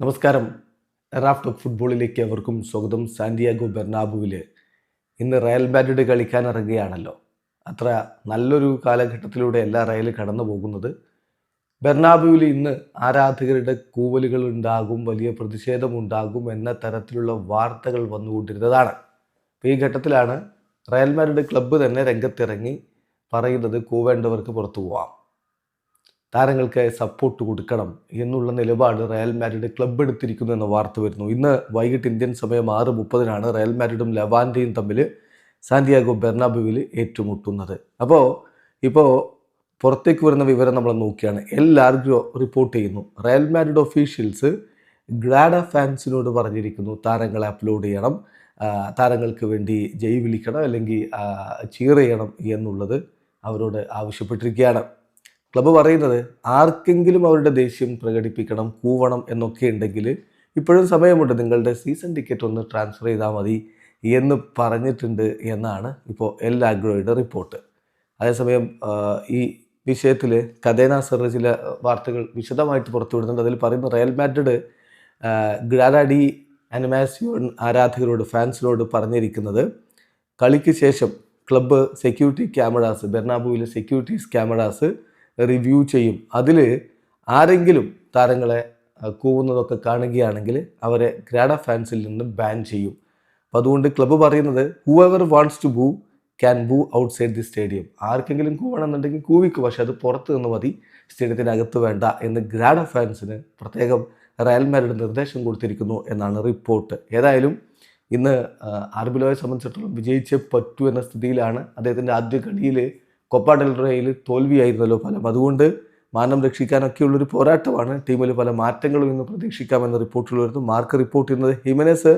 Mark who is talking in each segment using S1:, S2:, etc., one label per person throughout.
S1: നമസ്കാരം. Raft of ഫുട്ബോളിലേക്ക് അവർക്കും സ്വാഗതം. സാന്റിയാഗോ ബെർണാബുവിൽ ഇന്ന് റയൽ മാഡ്രിഡ് കളിക്കാൻ ഇറങ്ങുകയാണല്ലോ അത്ര നല്ലൊരു കാലഘട്ടത്തിലൂടെ എല്ലാ റയൽ കടന്നു പോകുന്നത്. ബെർണാബുവിൽ ഇന്ന് ആരാധകരുടെ കൂവലുകൾ ഉണ്ടാകും വലിയ പ്രതിഷേധമുണ്ടാകും എന്ന തരത്തിലുള്ള വാർത്തകൾ വന്നുകൊണ്ടിരുന്നതാണ്. ഈ ഘട്ടത്തിലാണ് റയൽ മാഡ്രിഡ് ക്ലബ്ബ് തന്നെ രംഗത്തിറങ്ങി പറയുന്നത് കൂവേണ്ടവർക്ക് പുറത്തു പോവാം. താരങ്ങൾക്ക് സപ്പോർട്ട് കൊടുക്കണം എന്നുള്ള നിലപാട് റയൽ മാഡ്രിഡ് ക്ലബ്ബ് എടുത്തിരിക്കുന്നു എന്ന വാർത്ത വരുന്നു. ഇന്ന് വൈകിട്ട് ഇന്ത്യൻ സമയം ആറ് മുപ്പതിനാണ് റയൽ മാഡ്രിഡും ലവാൻഡയും തമ്മിൽ സാന്റിയാഗോ ബെർണാബുവിൽ ഏറ്റുമുട്ടുന്നത്. അപ്പോൾ ഇപ്പോൾ പുറത്തേക്ക് വരുന്ന വിവരം നമ്മൾ നോക്കിയാണ്. എൽ എല്ലാവർക്കും റിപ്പോർട്ട് ചെയ്യുന്നു. റയൽ മാഡ്രിഡ് ഒഫീഷ്യൽസ് ഗ്രാഡ ഫാൻസിനോട് പറഞ്ഞിരിക്കുന്നു താരങ്ങളെ അപ്ലോഡ് ചെയ്യണം താരങ്ങൾക്ക് വേണ്ടി ജയ് വിളിക്കണം അല്ലെങ്കിൽ ചീർ ചെയ്യണം എന്നുള്ളത് അവരോട് ആവശ്യപ്പെട്ടിരിക്കുകയാണ്. ക്ലബ്ബ് പറയുന്നത് ആർക്കെങ്കിലും അവരുടെ ദേഷ്യം പ്രകടിപ്പിക്കണം കൂവണം എന്നൊക്കെ ഉണ്ടെങ്കിൽ ഇപ്പോഴും സമയമുണ്ട്. നിങ്ങളുടെ സീസൺ ടിക്കറ്റ് ഒന്ന് ട്രാൻസ്ഫർ ചെയ്താൽ മതി എന്ന് പറഞ്ഞിട്ടുണ്ട് എന്നാണ് ഇപ്പോൾ എൽ ആഗ്രോയുടെ റിപ്പോർട്ട് അതേസമയം ഈ വിഷയത്തിൽ കഥേന സർ ചില വാർത്തകൾ വിശദമായിട്ട് പുറത്തുവിടുന്നുണ്ട് അതിൽ പറയുന്ന റയൽ മാഡ്രിഡ് ഗ്രാനാഡി അനിമാസിയോൺ ആരാധകരോട് ഫാൻസിനോട് പറഞ്ഞിരിക്കുന്നത്. കളിക്ക് ശേഷം ക്ലബ്ബ് സെക്യൂരിറ്റി ക്യാമറാസ് ബെർണാബുവിലെ സെക്യൂരിറ്റീസ് ക്യാമറാസ് റിവ്യൂ ചെയ്യും. അതിൽ ആരെങ്കിലും താരങ്ങളെ കൂവുന്നതൊക്കെ കാണുകയാണെങ്കിൽ അവരെ ഗ്രാഡ ഫാൻസിൽ നിന്ന് ബാൻ ചെയ്യും. അപ്പോൾ അതുകൊണ്ട് ക്ലബ്ബ് പറയുന്നത് whoever wants to boo can boo outside the stadium ആർക്കെങ്കിലും കൂവണമെന്നുണ്ടെങ്കിൽ കൂവിക്കും പക്ഷേ അത് പുറത്ത് നിന്ന് മതി. സ്റ്റേഡിയത്തിനകത്ത് വേണ്ട എന്ന് ഗ്രാഡ ഫാൻസിന് പ്രത്യേകം റയൽ മാഡ്രിഡ് നിർദ്ദേശം കൊടുത്തിരിക്കുന്നു എന്നാണ് റിപ്പോർട്ട്. ഏതായാലും ഇന്ന് ആർബിലോയെ സംബന്ധിച്ചിടത്തോളം വിജയിച്ചേ പറ്റൂ എന്ന സ്ഥിതിയിലാണ് അദ്ദേഹത്തിന്റെ ആദ്യ കളിയിൽ കൊപ്പ ഡെൽറയിൽ തോൽവിയായിരുന്നല്ലോ ഫലം. അതുകൊണ്ട് മാനം രക്ഷിക്കാനൊക്കെയുള്ളൊരു പോരാട്ടമാണ്. ടീമിൽ പല മാറ്റങ്ങളും ഇന്ന് പ്രതീക്ഷിക്കാമെന്ന റിപ്പോർട്ടുകൾ വരുന്നു. മാർക്ക് റിപ്പോർട്ട് ചെയ്യുന്നത് ഹിമനസ്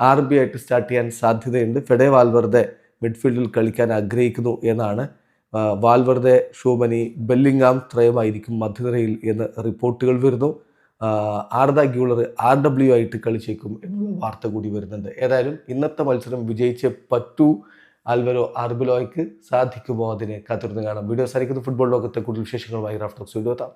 S1: ആർ ബി ആയിട്ട് സ്റ്റാർട്ട് ചെയ്യാൻ സാധ്യതയുണ്ട്. ഫെഡെ വാൽവർദെ മിഡ്ഫീൽഡിൽ കളിക്കാൻ ആഗ്രഹിക്കുന്നു എന്നാണ് വാൽവർദെ ഷോമനി ബെല്ലിംഗാം ത്രയമായിരിക്കും മധ്യനിരയിൽ എന്ന് റിപ്പോർട്ടുകൾ വരുന്നു. ആർദ ഗ്യൂളർ ആർ ഡബ്ല്യു ആയിട്ട് കളിച്ചേക്കും എന്നുള്ള വാർത്ത കൂടി വരുന്നുണ്ട്. ഏതായാലും ഇന്നത്തെ മത്സരം വിജയിച്ചേ പറ്റൂ ആൽവരോ ആർബിലോയ്ക്ക് സാധിക്കുമോ അതിനെ കാത്തിരുന്ന് കാണാം. വീഡിയോ സാധിക്കുന്ന ഫുട്ബോൾ ലോകത്തെ കൂടുതൽ വിശേഷങ്ങളുമായി റാഫ്റ്റോക്സ് വീഡിയോ എത്താം.